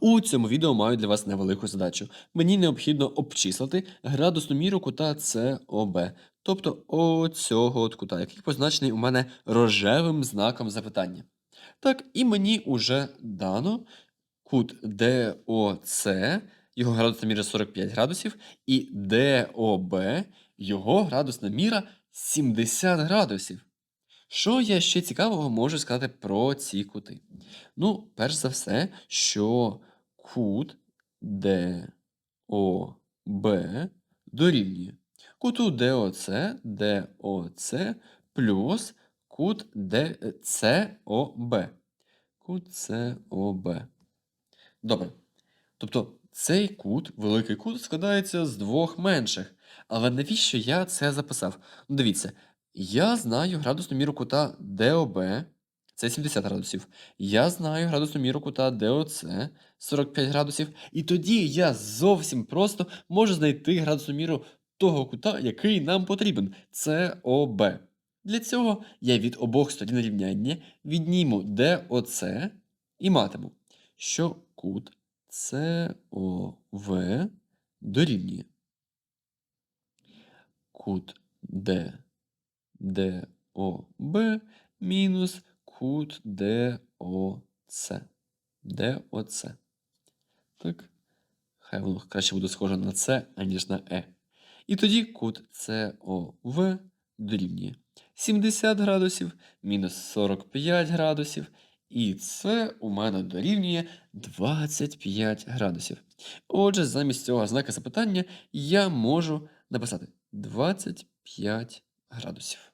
У цьому відео маю для вас невелику задачу. Мені необхідно обчислити градусну міру кута СОБ, тобто оцього от кута, який позначений у мене рожевим знаком запитання. Так, і мені уже дано кут ДОЦ, його градусна міра 45 градусів, і ДОБ, його градусна міра 70 градусів. Що я ще цікавого можу сказати про ці кути? Ну, перш за все, що кут ДОБ дорівнює куту ДОЦ, ДОЦ плюс кут ДЦОБ. Кут СОБ. Добре. Тобто цей кут, великий кут, складається з двох менших. Але навіщо я це записав? Ну, дивіться, я знаю градусну міру кута ДОБ, це 70 градусів. Я знаю градусну міру кута ДОЦ 45 градусів. І тоді я зовсім просто можу знайти градусну міру того кута, який нам потрібен. Це ОБ. Для цього я від обох сторін рівняння відніму ДОЦ і матиму, що кут СОВ дорівнює кут Д ДОБ мінус кут ДОЦ. ДОЦ. Так. Хай воно краще буде схоже на С, аніж на Е. І тоді кут СОВ дорівнює 70 градусів мінус 45 градусів. І це у мене дорівнює 25 градусів. Отже, замість цього знака запитання я можу написати 25 градусів.